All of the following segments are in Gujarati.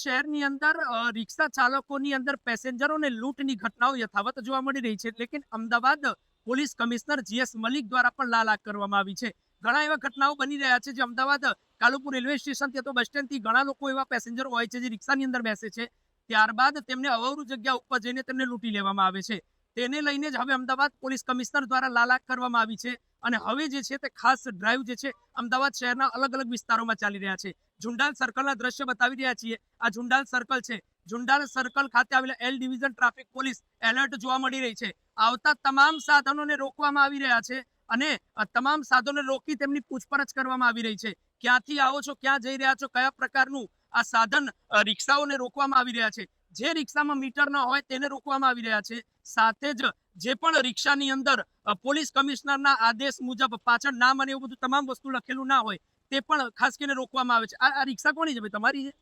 શહેરની અંદર રિક્ષા ચાલકોની અંદર પેસેન્જરોને લૂંટની ઘટનાઓ યથાવત જોવા મળી રહી છે. લેકિન Ahmedabad police commissioner GS Malik દ્વારા પણ લાલ કરવામાં આવી છે. ઘણા એવા ઘટનાઓ બની રહ્યા છે જે અમદાવાદ કાલુપુર રેલવે સ્ટેશન ત્યાં તો બસ સ્ટેન્ડથી ઘણા લોકો એવા પેસેન્જરો હોય છે જે રિક્ષાની અંદર બેસે છે. ત્યારબાદ તેમને અવરું જગ્યા ઉપર જઈને તેમને લૂંટી લેવામાં આવે છે. તેને લઈને જ હવે અમદાવાદ પોલીસ કમિશનર દ્વારા લાલ કરવામાં આવી છે. અને હવે જે છે તે ખાસ ડ્રાઈવ જે છે અમદાવાદ શહેરના અલગ અલગ વિસ્તારોમાં ચાલી રહ્યા છે. ઝુંડાલ સર્કલના દ્રશ્ય બતાવી રહ્યા છીએ. આ ઝુંડાલ સર્કલ છે. ઝુંડાલ સર્કલ ખાતે આવેલા L division traffic police alert જોવા મળી રહી છે. આવતા તમામ સાધનોને રોકવામાં આવી રહ્યા છે અને તમામ સાધનોને રોકી તેમની પૂછપરછ કરવામાં આવી રહી છે. ક્યાંથી આવો છો? ક્યાં જઈ રહ્યા છો? કયા પ્રકારનું આ સાધન રિક્ષાઓને રોકવામાં આવી રહ્યા છે? જે રિક્ષામાં મીટર ન હોય તેને રોકવામાં આવી રહ્યા છે. સાથે જ જે પણ રિક્ષાની અંદર પોલીસ કમિશનરના આદેશ મુજબ પાછળ નામ અને એવું બધું તમામ વસ્તુ લખેલું ના હોય તે પણ ખાસ કરીને રોકવામાં આવે છે. આ આ રિક્ષા કોની છે ભાઈ? તમારી છે?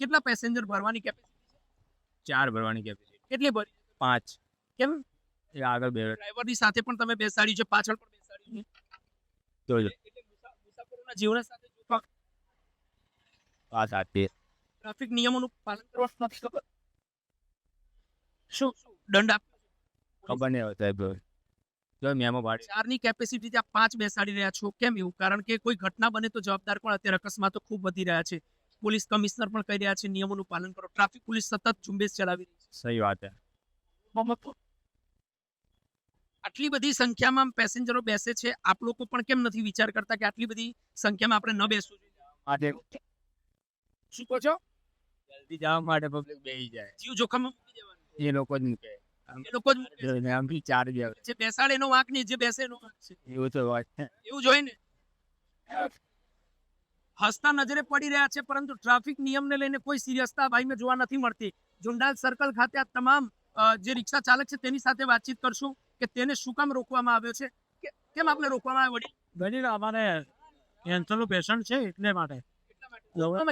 કેટલા પેસેન્જર ભરવાની કેપેસિટી ચાર ભરવાની કેપેસિટી કેટલી ભરી? પાંચ. કેમ? એ આગળ બે. ડ્રાઈવરની સાથે પણ તમે બેસાડી છે પાછળ પણ બેસાડી છે. જોજો મુસાફરોના જીવન સાથે આ સાચી. ટ્રાફિક નિયમોનું પાલન કરવાનું નથી ખબર. શું? દંડ આપ ખબર નહીં હોય સાહેબ. મેમો પાડી ચારની કેપેસિટી ત્યાં પાંચ બેસાડી રહ્યા છો કેમ એવું? કારણ કે કોઈ ઘટના બને તો જવાબદાર પણ અત્યારે અકસ્માતો ખૂબ વધી રહ્યા છે. પોલીસ કમિશનર પણ કહી રહ્યા છે નિયમોનું પાલન કરો. ટ્રાફિક પોલીસ સતત ઝુંબેશ ચલાવી રહી છે. સહી વાત હે. આટલી બધી સંખ્યામાં પેસેન્જરો બેસે છે. આપ લોકો પણ કેમ નથી વિચાર કરતા કે આટલી બધી સંખ્યામાં આપણે ન બેસવું જોઈએ? શું કહો છો? જલ્દી જવા માટે પબ્લિક બેસી જાય. જીવ જોખમ એ લોકો જ મૂકે. એ લોકો જ મૂકે છે. આમ- આમથી ચાર જ જે બેસાડે એનો વાંક નહીં જે બેસે એનો વાંક છે. એવું તો વાત એવું જોઈએ ને. હસતા નજરે પડી રહ્યા છે પરંતુ ટ્રાફિક નિયમને લઈને કોઈ સિરિયસતા ભાઈને જોવા નથી મળતી. ઝુંડાલ સર્કલ ખાતે આ તમામ જે રિક્ષા ચાલક છે તેની સાથે વાતચીત કરશું કે તેને શું કામ રોકવામાં આવ્યો છે? કે- કેમ આપણે રોકવામાં આવ્યો વડીલ? ગણી અમારે કેન્સરનું પેશન્ટ છે એટલે માટે.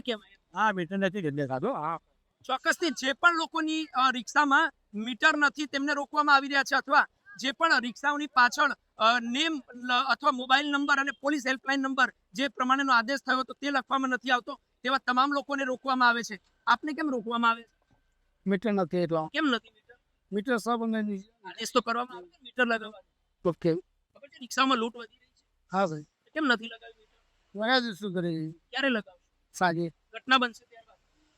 કેમ હા મીટર નથી ચોક્કસ હા. ચોક્કસથી જે પણ લોકોની રિક્ષામાં મીટર નથી તેમને રોકવામાં આવી રહ્યા છે અથવા જે પણ રિક્ષાઓની પાછળ નેમ અથવા મોબાઈલ નંબર અને પોલીસ હેલ્પલાઇન નંબર જે પ્રમાણેનો આદેશ થયો હતો તે લખવામાં નથી આવતો તેવા તમામ લોકોને રોકવામાં આવે છે. આપને કેમ રોકવામાં આવે છે? મીટર નથી એટલા. કેમ નથી મીટર? સબ અને આદેશ તો કરવામાં આવે મીટર લગાવવા. ઓકે ખબર છે રિક્ષામાં લૂંટ વધી રહી છે? હા ભાઈ. કેમ નથી લગાવ્યું લગાવી શું કરી? ક્યારે લગાવશું? સાંજે. ઘટના બનશે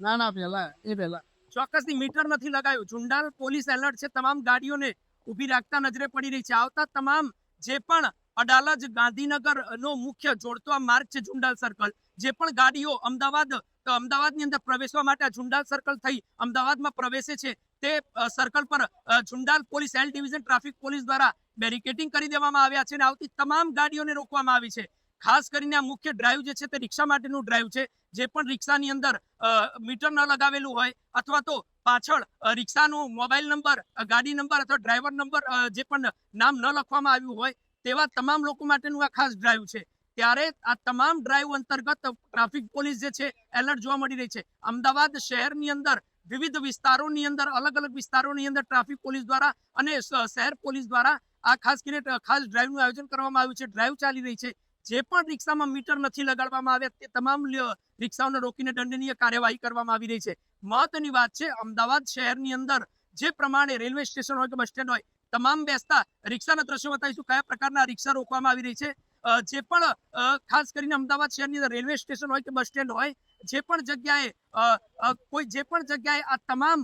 ના ના પેલા એ પેલા ચોક્કસથી મીટર નથી લગાવ્યું ઝુંડાલ પોલીસ એલર્ટ છે. તમામ ગાડીઓને ઊભી રાખતા નજરે પડી રહી છે. આવતા તમામ જે પણ અડાલજ ગાંધીનગર નો મુખ્ય જોડતો આ માર્ગ છે ઝુંડાલ સર્કલ. જે પણ ગાડીઓ અમદાવાદ અમદાવાદની અંદર પ્રવેશવા માટે ઝુંડાલ સર્કલ થઈ અમદાવાદમાં પ્રવેશે છે. તે સર્કલ પર Zundal police L division traffic police દ્વારા બેરિકેટિંગ કરી દેવામાં આવ્યા છે અને આવતી તમામ ગાડીઓને રોકવામાં આવી છે. ખાસ કરીને આ મુખ્ય ડ્રાઈવ જે છે તે રિક્ષા માટેનું ડ્રાઈવ છે. જે પણ રિક્ષાની અંદર મીટર ન લગાવેલું હોય અથવા તો પાછળ રિક્ષાનો મોબાઈલ નંબર ગાડી નંબર અથવા ડ્રાઈવર નંબર જે પણ નામ ન લખવામાં આવ્યું હોય, તેવા તમામ લોકો માટેનું આ ખાસ ડ્રાઈવ છે. ત્યારે આ તમામ ડ્રાઈવ અંતર્ગત ટ્રાફિક પોલીસ જે છે એલર્ટ જોવા મળી રહી છે. અમદાવાદ શહેરની અંદર વિવિધ વિસ્તારોની અંદર, અલગ અલગ વિસ્તારોની અંદર ટ્રાફિક પોલીસ દ્વારા અને શહેર પોલીસ દ્વારા આ ખાસ કરીને, ખાસ ડ્રાઈવનું આયોજન કરવામાં આવ્યું છે. ડ્રાઈવ ચાલી રહી છે. જે પણ રિક્ષામાં મીટર નથી લગાડવામાં આવ્યા, તે તમામ રિક્ષાઓને રોકીને દંડનીય કાર્યવાહી કરવામાં આવી રહી છે. મહત્વની વાત છે, અમદાવાદ શહેરની અંદર જે પ્રમાણે રેલવે સ્ટેશન હોય કે બસ સ્ટેન્ડ હોય, તમામ બેસતા રિક્ષાના દ્રશ્યો બતાવીશું કયા પ્રકારના રિક્ષા રોકવામાં આવી રહી છે. જે પણ ખાસ કરીને અમદાવાદ શહેરની અંદર રેલવે સ્ટેશન હોય કે બસ સ્ટેન્ડ હોય, જે પણ જગ્યાએ કોઈ જે પણ જગ્યાએ આ તમામ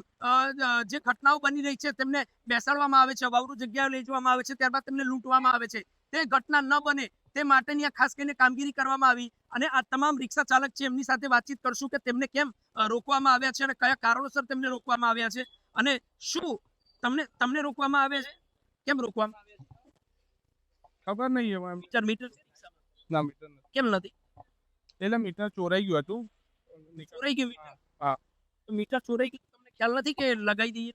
જે ઘટનાઓ બની રહી છે, તેમને બેસાડવામાં આવે છે, અવાવરું જગ્યાએ લઈ જવામાં આવે છે, ત્યારબાદ તેમને લૂંટવામાં આવે છે. તે ઘટના ન બને તે માટેની આ ખાસ કરીને કામગીરી કરવામાં આવી અને આ તમામ રિક્ષા ચાલક છે એમની સાથે વાતચીત કરશું કે તેમને કેમ રોકવામાં આવ્યા છે અને કયા કારણોસર તેમને રોકવામાં આવ્યા છે અને શું તમને તમને રોકવામાં આવે છે? કેમ રોકવામાં આવે છે? ખબર નહીં મીટર મીટર? ના મીટર. કેમ નથી? એટલે મીટર ચોરાઈ ગયું હતું. ચોરાઈ ગયું હા. તો મીટર ચોરાઈ ગયું? તમને ખ્યાલ નથી કે લગાવી દઈએ?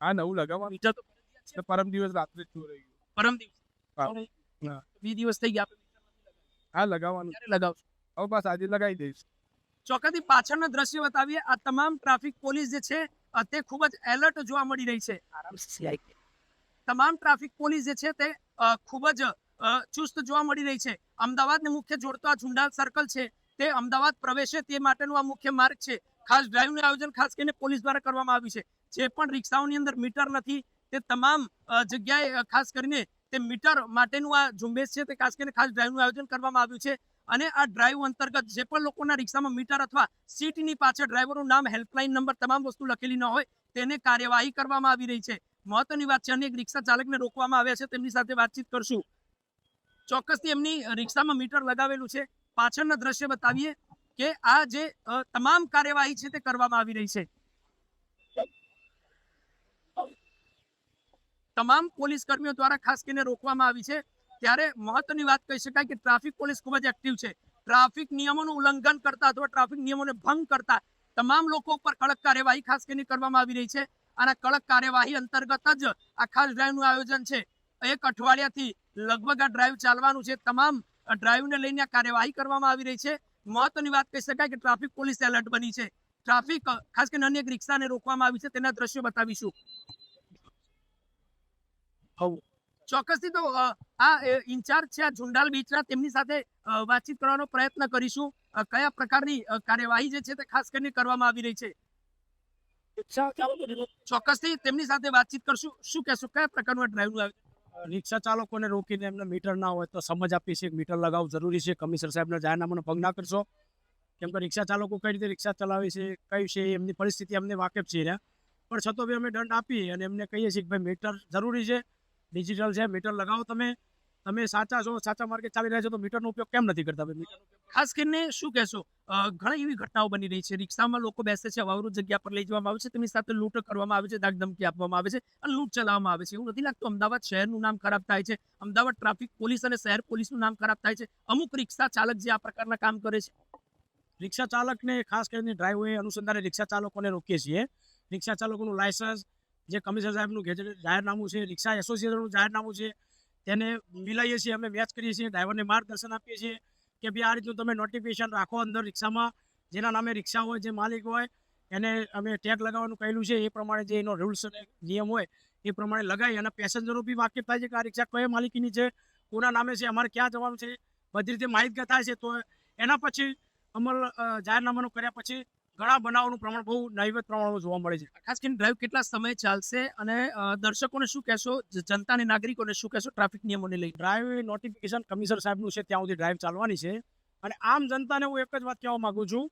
હા નવું લગાવવા મીટર તો પરમ દિવસ રાત્રે ચોરાઈ ગયું. પરમ દિવસ. વીસ દિવસ થઈ ગયા. હા લગાવવાનું. ક્યારે લગાવશું? હવે બસ આજે લગાવી દઈશ. ચોક્કસથી પાછળના દ્રશ્ય બતાવીએ. આ તમામ ટ્રાફિક પોલીસ જે છે તે ખૂબ જ એલર્ટ જોવા મળી રહી છે. તમામ ટ્રાફિક પોલીસ જે છે તે ખૂબ જ ચુસ્ત જોવા મળી રહી છે. અમદાવાદને મુખ્ય જોડતો આ ઝુંડાલ સર્કલ છે. તે અમદાવાદ પ્રવેશે તે માટેનો આ મુખ્ય માર્ગ છે. ખાસ ડ્રાઈવનું આયોજન ખાસ કરીને પોલીસ દ્વારા કરવામાં આવ્યું છે. જે પણ રિક્ષાઓની અંદર મીટર નથી તે તમામ જગ્યાએ ખાસ કરીને તે મીટર માટેનું આ ઝુંબેશ છે તે ખાસ કરીને ખાસ ડ્રાઈવનું આયોજન કરવામાં આવ્યું છે. અને આ ડ્રાઈવ અંતર્ગત જે પણ લોકોના રિક્ષામાં મીટર અથવા સીટની પાછળ ડ્રાઈવરનું નામ હેલ્પલાઇન નંબર તમામ વસ્તુ લખેલી ન હોય તેને કાર્યવાહી કરવામાં આવી રહી છે. મહત્વની વાત છે અનેક રિક્ષા ચાલકને રોકવામાં આવ્યા છે, તેમની સાથે વાતચીત કરશું. ચોક્કસથી એમની રિક્ષામાં મીટર લગાવેલું છે. પાછળના દ્રશ્ય બતાવીએ કે આ જે તમામ કાર્યવાહી છે તે કરવામાં આવી રહી છે. તમામ પોલીસ કર્મીઓ દ્વારા ખાસ કરીને રોકવામાં આવી છે. ત્યારે મહત્વની વાત કહી શકાય કે ટ્રાફિક પોલીસ ખૂબ જ એક્ટિવ છે. ટ્રાફિક નિયમોનું ઉલ્લંઘન કરતા અથવા ટ્રાફિક નિયમોને ભંગ કરતા તમામ લોકો ઉપર કડક કાર્યવાહી ખાસ કરીને કરવામાં આવી રહી છે. અને કડક કાર્યવાહી અંતર્ગત જ આ ખાસ ડ્રાઈવનું આયોજન છે. એક અઠવાડિયાથી લગભગ આ ડ્રાઈવ ચાલવાનું છે. તમામ ડ્રાઈવને લઈને કાર્યવાહી કરવામાં આવી રહી છે. મહત્વની વાત કહી શકાય કે ટ્રાફિક પોલીસ એલર્ટ બની છે. ટ્રાફિક ખાસ કરીને અનેક રિક્ષાને રોકવામાં આવી છે. તેના દ્રશ્યો બતાવીશું. ચોક્કસથી તો આ ઇન્ચાર્જ છે આ ઝુંડાલ બીચના તેમની સાથે વાતચીત કરવાનો પ્રયત્ન કરીશું. કયા પ્રકારની કાર્યવાહી જે છે તે ખાસ કરીને કરવામાં આવી રહી છે. ચોક્કસથી તેમની સાથે વાતચીત કરશું. શું કહેશું કયા પ્રકારનું ડ્રાઈવનું આયોજન રિક્ષા ચાલકોને રોકીને એમને મીટર ના હોય તો સમજ આપીએ છીએ કે મીટર લગાવવું જરૂરી છે. કમિશનર સાહેબના જાહેરનામાનો ભંગ ના કરશો. કેમ કે રિક્ષા ચાલકો કઈ રીતે રિક્ષા ચલાવે છે કઈ છે એમની પરિસ્થિતિ અમને વાકેફ છે પણ છતાં બી અમે દંડ આપીએ અને એમને કહીએ છીએ કે ભાઈ મીટર જરૂરી છે. ડિજિટલ છે મીટર લગાવો તમે તમે સાચા છો સાચા માર્ગે ચાલી રહ્યા છો, તો મીટરનો ઉપયોગ કેમ નથી કરતા? ખાસ કરીને શું કહેશો ઘણી એવી ઘટનાઓ બની રહી છે. રિક્ષામાં લોકો બેસે છે, અવાવરૂ જગ્યા પર લઈ જવામાં આવે છે, તેમની સાથે લૂંટ કરવામાં આવે છે, દાગધમકી આપવામાં આવે છે અને લૂંટ ચલાવવામાં આવે છે. એવું નથી લાગતું અમદાવાદ શહેરનું નામ ખરાબ થાય છે. અમદાવાદ ટ્રાફિક પોલીસ અને શહેર પોલીસનું નામ ખરાબ થાય છે. અમુક રિક્ષા ચાલક જે આ પ્રકારના કામ કરે છે. રિક્ષા ચાલકને ખાસ કરીને ડ્રાઈવરે અનુસંધાને રિક્ષા ચાલકોને રોકીએ છીએ. રિક્ષા ચાલકોનું લાયસન્સ જે કમિશનર સાહેબનું જાહેરનામું છે, રિક્ષા એસોસિએશનનું જાહેરનામું છે, તેને મિલાઈએ છીએ, અમે મેચ કરીએ છીએ, ડ્રાઈવરને માર્ગદર્શન આપીએ છીએ કે ભાઈ આ રીતનું તમે નોટિફિકેશન રાખો અંદર રિક્ષામાં, જેના નામે રિક્ષા હોય, જે માલિક હોય, એને અમે ટેગ લગાવવાનું કહેલું છે, એ પ્રમાણે જે એનો રૂલ્સ અને નિયમ હોય, એ પ્રમાણે લગાવી અને પેસેન્જરો બી વાકેફ થાય છે કે આ રિક્ષા કયા માલિકીની છે, કોના નામે છે, અમારે ક્યાં જવાનું છે, બધી રીતે માહિતગાર થાય છે, તો એના પછી અમલ જાહેરનામાનું કર્યા પછી ઘણા બનાવોનું પ્રમાણ બહુ નૈવેદ પ્રમાણમાં જોવા મળે છે. ખાસ કરીને ડ્રાઈવ કેટલા સમય ચાલશે અને દર્શકોને શું કહેશો? જનતાને, નાગરિકોને શું કહેશો ટ્રાફિક નિયમોને લઈ ડ્રાઈવ નોટિફિકેશન કમિશનર સાહેબનું છે, ત્યાં સુધી ડ્રાઈવ ચાલવાની છે. અને આમ જનતાને હું એક જ વાત કહેવા માંગુ છું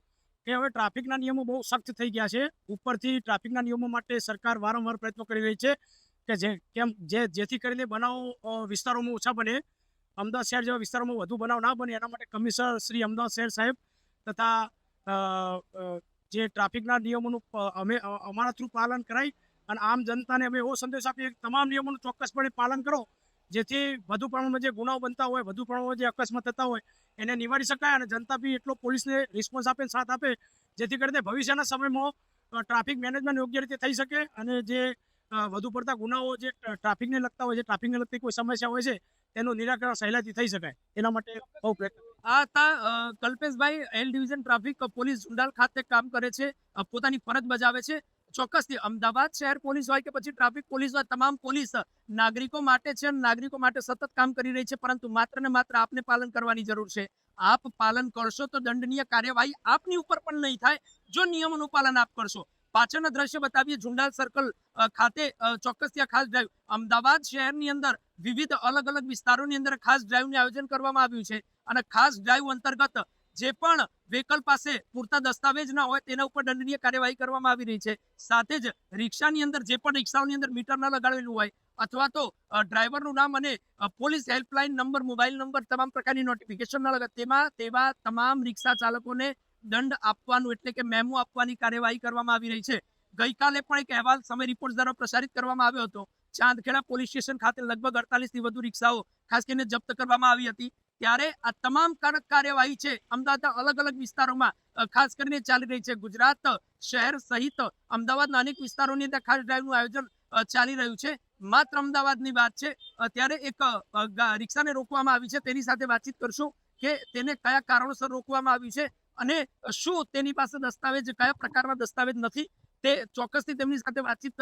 કે હવે ટ્રાફિકના નિયમો બહુ સખ્ત થઈ ગયા છે. ઉપરથી ટ્રાફિકના નિયમો માટે સરકાર વારંવાર પ્રયત્નો કરી રહી છે કે જે, કેમ, જે, જેથી કરીને બનાવો વિસ્તારોમાં ઓછા બને. અમદાવાદ શહેર જેવા વિસ્તારોમાં વધુ બનાવ ના બને. એના માટે કમિશનર શ્રી અમદાવાદ શહેર સાહેબ તથા જે ટ્રાફિકના નિયમોનું અમે અમારા થ્રુ પાલન કરાય અને આમ જનતાને અમે એવો સંદેશ આપીએ તમામ નિયમોનું ચોક્કસપણે પાલન કરો. જેથી વધુ પ્રમાણમાં જે ગુનાઓ બનતા હોય, વધુ પ્રમાણમાં જે અકસ્માત થતા હોય, એને નિવારી શકાય અને જનતા બી એટલો પોલીસને રિસ્પોન્સ આપે સાથ આપે, જેથી કરીને ભવિષ્યના સમયમાં ટ્રાફિક મેનેજમેન્ટ યોગ્ય રીતે થઈ શકે અને જે વધુ પડતા ગુનાઓ જે ટ્રાફિકને લગતા હોય છે ટ્રાફિકને લગતી કોઈ સમસ્યા હોય છે તેનું નિરાકરણ સહેલાથી થઈ શકાય. એના માટે બહુ Kalpeshbhai L division traffic police Zundal ખાતે કામ કરે છે. પોતાની ફરજ બજાવે છે. ચોક્કસથી અમદાવાદ શહેર પોલીસ હોય કે પછી ટ્રાફિક પોલીસ હોય, તમામ પોલીસ નાગરિકો માટે છે નાગરિકો માટે સતત કામ કરી રહી છે, પરંતુ માત્ર ને માત્ર આપને પાલન કરવાની જરૂર છે. આપ પાલન કરશો તો દંડનીય કાર્યવાહી આપની ઉપર પણ નહીં થાય. જો નિયમોનું પાલન આપ કરશો. પાછળના દ્રશ્ય બતાવીએ, ઝુંડાલ સર્કલ ખાતે ચોક્કસ આ ખાસ ડ્રાઈવ અમદાવાદ શહેરની અંદર વિવિધ અલગ અલગ વિસ્તારોની અંદર ખાસ ડ્રાઈવનું આયોજન કરવામાં આવ્યું છે. અને ખાસ ડ્રાઈવ અંતર્ગત જે પણ વ્હીકલ પાસે પૂરતા દસ્તાવેજ ના હોય, તેના ઉપર દંડનીય કાર્યવાહી કરવામાં આવી રહી છે. સાથે જ રિક્ષાની અંદર જે પણ રિક્ષાઓની અંદર મીટર ન લગાડેલું હોય અથવા તો ડ્રાઈવરનું નામ અને police helpline number mobile number તમામ પ્રકારની નોટિફિકેશન ન લગાડ, તેમાં, તેવા તમામ રિક્ષા ચાલકોને દંડ આપવાનું એટલે કે મેમો આપવાની કાર્યવાહી કરવામાં આવી રહી છે. ગઈકાલે પણ એક અહેવાલ સમય રિપોર્ટ દ્વારા પ્રસારિત કરવામાં આવ્યો હતો. ચાંદખેડા પોલીસ સ્ટેશન ખાતે લગભગ અડતાલીસથી વધુ રિક્ષાઓ ખાસ કરીને જપ્ત કરવામાં આવી હતી. ત્યારે આ તમામ કાર્યવાહી છે અમદાવાદના અલગ અલગ વિસ્તારોમાં ખાસ કરીને ચાલી રહી છે. ગુજરાત શહેર સહિત અમદાવાદના અનેક વિસ્તારોની અંદર ખાસ ડ્રાઈવનું આયોજન ચાલી રહ્યું છે. માત્ર અમદાવાદની વાત છે. ત્યારે એક રિક્ષાને રોકવામાં આવી છે. તેની સાથે વાતચીત કરશું કે તેને કયા કારણોસર રોકવામાં આવ્યું છે અને શું તેની પાસે દસ્તાવેજ, કયા પ્રકારના દસ્તાવેજ નથી. તે ચોક્કસથી તેમની સાથે વાતચીત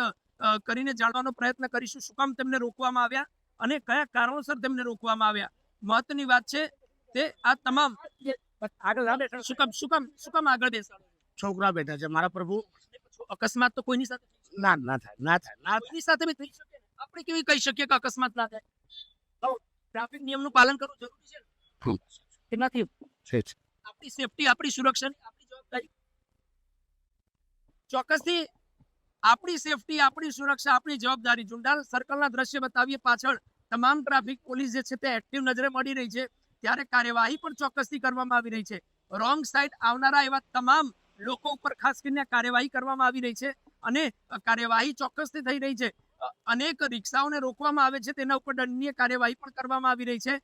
કરીને જાણવાનો પ્રયત્ન કરીશું શું કામ તેમને રોકવામાં આવ્યા અને કયા કારણોસર તેમને રોકવામાં આવ્યા. મહત્વની વાત છે તે આ તમામ આગળ શું કામ શું કામ શું કામ આગળ છોકરા બેઠા છે મારા પ્રભુ. અકસ્માત તો કોઈની સાથે? ના ના થાય ના થાય ના કોઈની સાથે બી થઈ શકે? આપણે કેવી કહી શકીએ કે અકસ્માત ના થાય? ટ્રાફિક નિયમનું પાલન કરવું જરૂરી છે હમ. નથી? આપણી સેફટી આપણી સુરક્ષા આપણી જવાબદારી. ચોક્કસથી આપણી સેફટી આપણી સુરક્ષા, આપણી જવાબદારી. જુંડાલ સર્કલના દ્રશ્ય બતાવીએ પાછળ. તમામ ટ્રાફિક પોલીસ જે છે તે એક્ટિવ નજરે મળી રહી છે. ત્યારે કાર્યવાહી પણ ચોક્કસથી કરવામાં આવી રહી છે. રોંગ સાઈડ આવનારા એવા તમામ લોકો ઉપર ખાસ કરીને કાર્યવાહી કરવામાં આવી રહી છે અને કાર્યવાહી ચોક્કસથી થઈ રહી છે. અનેક રિક્ષાઓને રોકવામાં આવે છે. તેના ઉપર દંડનીય કાર્યવાહી પણ કરવામાં આવી રહી છે.